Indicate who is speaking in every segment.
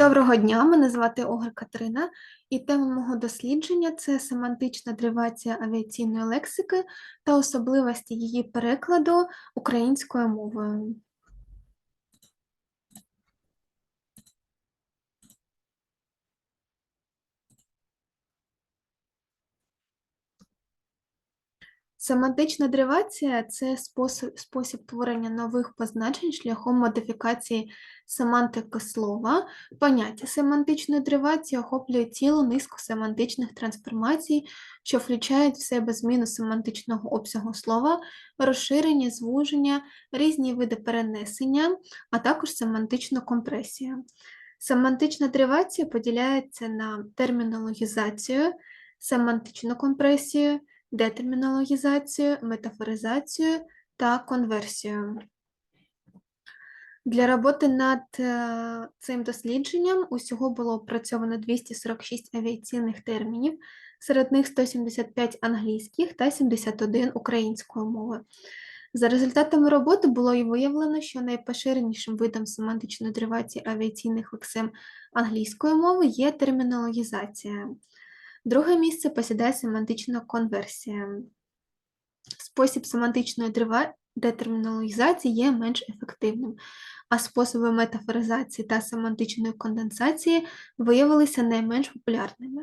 Speaker 1: Доброго дня, мене звати Огор Катерина, і тема мого дослідження це семантична деривація авіаційної лексики та особливості її перекладу українською мовою. Семантична деривація це спосіб, спосіб творення нових позначень шляхом модифікації семантики слова. Поняття семантичної деривації охоплює цілу низку семантичних трансформацій, що включають в себе зміну семантичного обсягу слова, розширення, звуження, різні види перенесення, а також семантичну компресію. Семантична деривація поділяється на термінологізацію, семантичну компресію детермінологізацію, метафоризацію та конверсію. Для роботи над е, цим дослідженням усього було опрацьовано 246 авіаційних термінів, серед них 175 англійських та 71 української мови. За результатами роботи було і виявлено, що найпоширенішим видом семантичної деривації авіаційних лексем англійської мови є термінологізація. Друге місце посідає семантична конверсія. Спосіб семантичної детерміналізації є менш ефективним, а способи метафоризації та семантичної конденсації виявилися найменш популярними.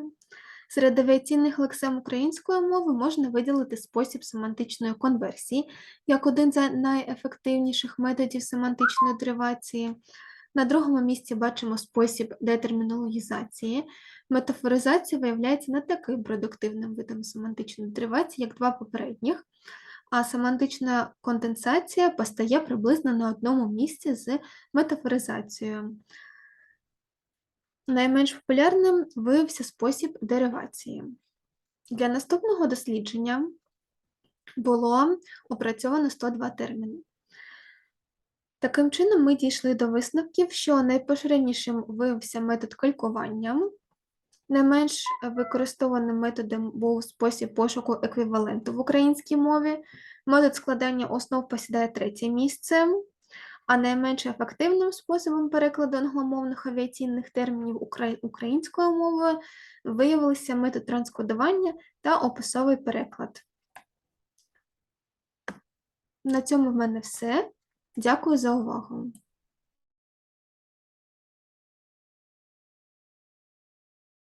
Speaker 1: Серед авіаційних лексем української мови можна виділити спосіб семантичної конверсії як один з найефективніших методів семантичної деривації. На другому місці бачимо спосіб детермінологізації. Метафоризація виявляється не таким продуктивним видом семантичної деривації, як два попередніх, а семантична конденсація постає приблизно на одному місці з метафоризацією. Найменш популярним виявився спосіб деривації. Для наступного дослідження було опрацьовано 102 терміни. Таким чином, ми дійшли до висновків, що найпоширенішим виявився метод калькування, найменш використованим методом був спосіб пошуку еквіваленту в українській мові, метод складання основ посідає третє місце, а найменш ефективним способом перекладу англомовних авіаційних термінів українською мовою виявилися метод транскодування та описовий переклад. На цьому в мене все. Дякую за увагу!